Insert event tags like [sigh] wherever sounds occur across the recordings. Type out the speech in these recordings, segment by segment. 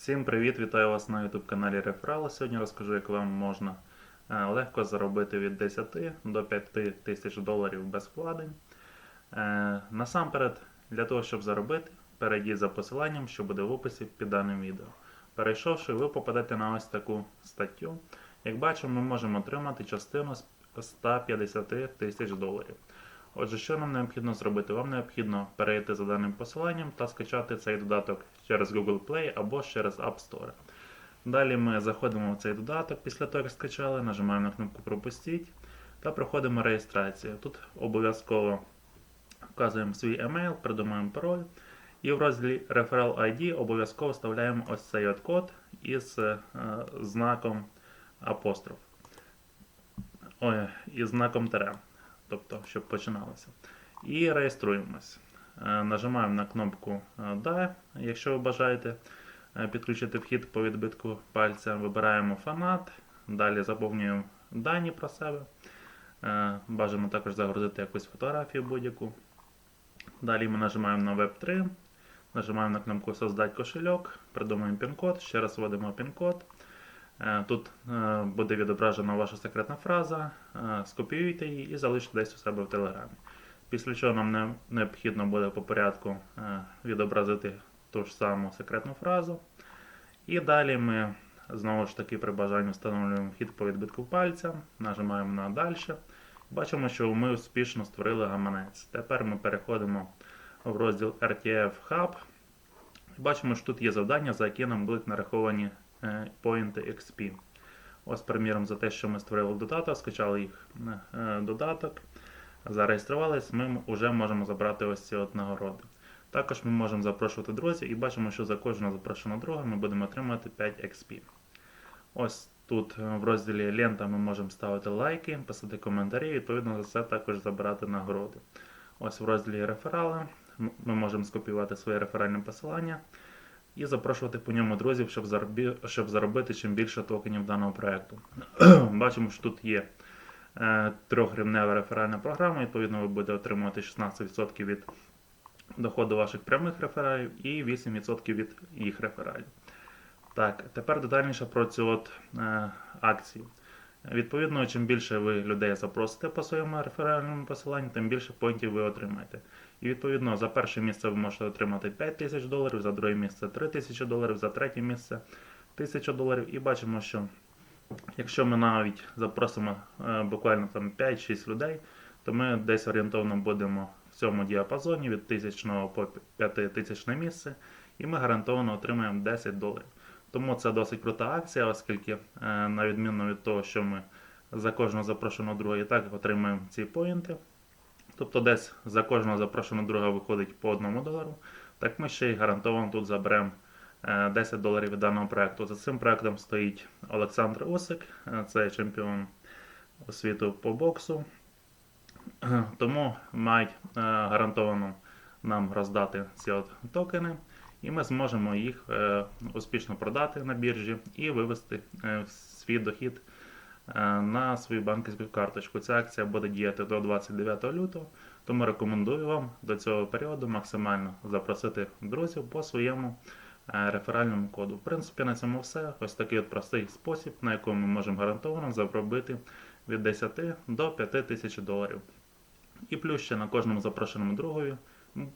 Всім привіт! Вітаю вас на YouTube каналі Реферали. Сьогодні розкажу, як вам можна е, легко заробити від 10 до 5 тисяч доларів без вкладень. Е, Насамперед, для того, щоб заробити, перейдіть за посиланням, що буде в описі під даним відео. Перейшовши, ви попадете на ось таку статтю. Як бачимо, ми можемо отримати частину з 150 тисяч доларів. Отже, що нам необхідно зробити? Вам необхідно перейти за даним посиланням та скачати цей додаток через Google Play або через App Store. Далі ми заходимо в цей додаток після того, як скачали, нажимаємо на кнопку Пропустіть та проходимо реєстрацію. Тут обов'язково вказуємо свій емейл, придумаємо пароль. І в розділі Referral ID обов'язково вставляємо ось цей от код із е, знаком апостроф. Ой, із знаком тире тобто, щоб починалося. І реєструємось. Е, Нажимаємо на кнопку е, Да, якщо ви бажаєте е, підключити вхід по відбитку пальця. Вибираємо фанат, далі заповнюємо дані про себе. Бажано також загрузити якусь фотографію будь-яку. Далі ми нажимаємо на Web3, нажимаємо на кнопку Создать кошельок, придумаємо пін-код, ще раз вводимо пін-код. Е, Тут е, буде відображена ваша секретна фраза, е, скопіюйте її і залиште десь у себе в Телеграмі. Після чого нам не- необхідно буде по порядку відобразити ту ж саму секретну фразу. І далі ми знову ж таки при бажанні встановлюємо вхід по відбитку пальця, нажимаємо на далі. Бачимо, що ми успішно створили гаманець. Тепер ми переходимо в розділ RTF Hub. Бачимо, що тут є завдання, за які нам будуть нараховані е, XP. Ось, приміром, за те, що ми створили додаток, скачали їх е, додаток, зареєструвались, ми вже можемо забрати ось ці от нагороди. Також ми можемо запрошувати друзів і бачимо, що за кожного запрошеного друга ми будемо отримувати 5 XP. Ось тут е, в розділі Лента ми можемо ставити лайки, писати коментарі, і відповідно за це також забирати нагороди. Ось в розділі реферали ми можемо скопіювати своє реферальне посилання і запрошувати по ньому друзів, щоб, заробі... щоб заробити чим більше токенів даного проекту. [clears throat] Бачимо, що тут є е, гривнева реферальна програма, відповідно, ви будете отримувати 16% від доходу ваших прямих рефералів і 8% від їх рефералів. Так, тепер детальніше про цю от, е, акцію. Відповідно, чим більше ви людей запросите по своєму реферальному посиланню, тим більше поінтів ви отримаєте. І відповідно за перше місце ви можете отримати 5 тисяч доларів, за друге місце 3 тисячі доларів, за третє місце 1000 доларів. І бачимо, що якщо ми навіть запросимо е, буквально там 5-6 людей, то ми десь орієнтовно будемо в цьому діапазоні від 1000 по 5000 місце, і ми гарантовано отримаємо 10 доларів. Тому це досить крута акція, оскільки, е, на відміну від того, що ми за кожного запрошеного друга і так отримаємо ці поінти. Тобто десь за кожного запрошеного друга виходить по 1 долару. Так ми ще й гарантовано тут заберемо е, 10 доларів від даного проекту. За цим проектом стоїть Олександр Усик, е, це чемпіон світу по боксу. Е, Тому мають е, гарантовано нам роздати ці от токени, і ми зможемо їх е, успішно продати на біржі і вивести е, свій дохід е, на свою банківську карточку. Ця акція буде діяти до 29 лютого, тому рекомендую вам до цього періоду максимально запросити друзів по своєму реферальному коду. В принципі, на цьому все. Ось такий от простий спосіб, на якому ми можемо гарантовано заробити від 10 до 5 тисяч доларів. І плюс ще на кожному запрошеному другові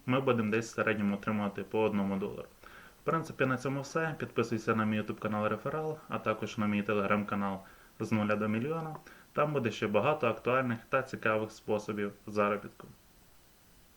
ми будемо десь в середньому отримувати по 1 долару. В принципі, на цьому все. Підписуйся на мій YouTube канал Реферал, а також на мій телеграм-канал з 0 до мільйона. Там буде ще багато актуальних та цікавих способів заробітку.